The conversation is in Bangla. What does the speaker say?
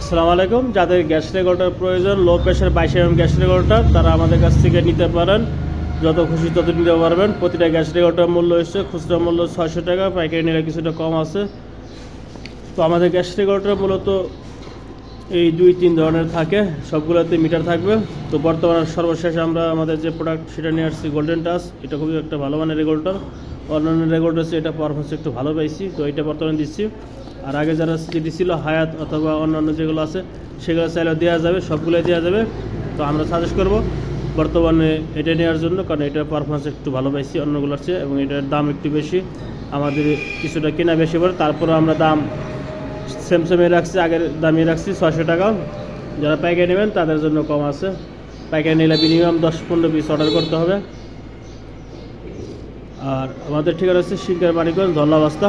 আসসালামু আলাইকুম। যাদের গ্যাস রেগুলেটর প্রয়োজন, লো প্রেশার বাইশ এম গ্যাস রেগুলেটর তারা আমাদের কাছ থেকে নিতে পারেন। যত খুশি তত নিতে পারবেন। প্রতিটা গ্যাস রেগুলেটর মূল্য এসছে খুচরা মূল্য ছয়শো টাকা, পাইকারি নিলে কিছুটা কম আছে। তো আমাদের গ্যাস রেগুলেটর মূলত এই দুই, তিন ধরনের থাকে। সবগুলোতে মিটার থাকবে। তো বর্তমানে সর্বশেষ আমরা আমাদের যে প্রোডাক্ট সেটা নিয়ে আসছি গোল্ডেন টাচ এটা খুবই একটা ভালো মানের রেগুলেটর অন্যান্য রেগুলেটর এটা পারফরমেন্স একটু ভালো পাইছি। তো এটা বর্তমানে দিচ্ছি। আর আগে যারা যেটি ছিল হায়াত অথবা অন্যান্য যেগুলো আছে, সেগুলো চাইলেও দেওয়া যাবে, সবগুলোই দেওয়া যাবে। তো আমরা সাজেস্ট করব, বর্তমানে এটা নেওয়ার জন্য, কারণ এটার পারফরমেন্স একটু ভালো পাইছি অন্যগুলোর চেয়ে, এবং এটার দাম একটু বেশি। আমাদের কিছুটা কেনা বেশি পড়ে তারপরে আমরা দাম সেম রাখছি, আগের দামই রাখছি, ছয়শো টাকা যারা পাইকারি নেবেন, তাদের জন্য কম আছে। পাইকারি নিলে মিনিমাম দশ, পনেরো পিস অর্ডার করতে হবে। আর আমাদের ঠিকানা হচ্ছে শিঙ্কার মানিকগঞ্জ ধন্যবাস্তা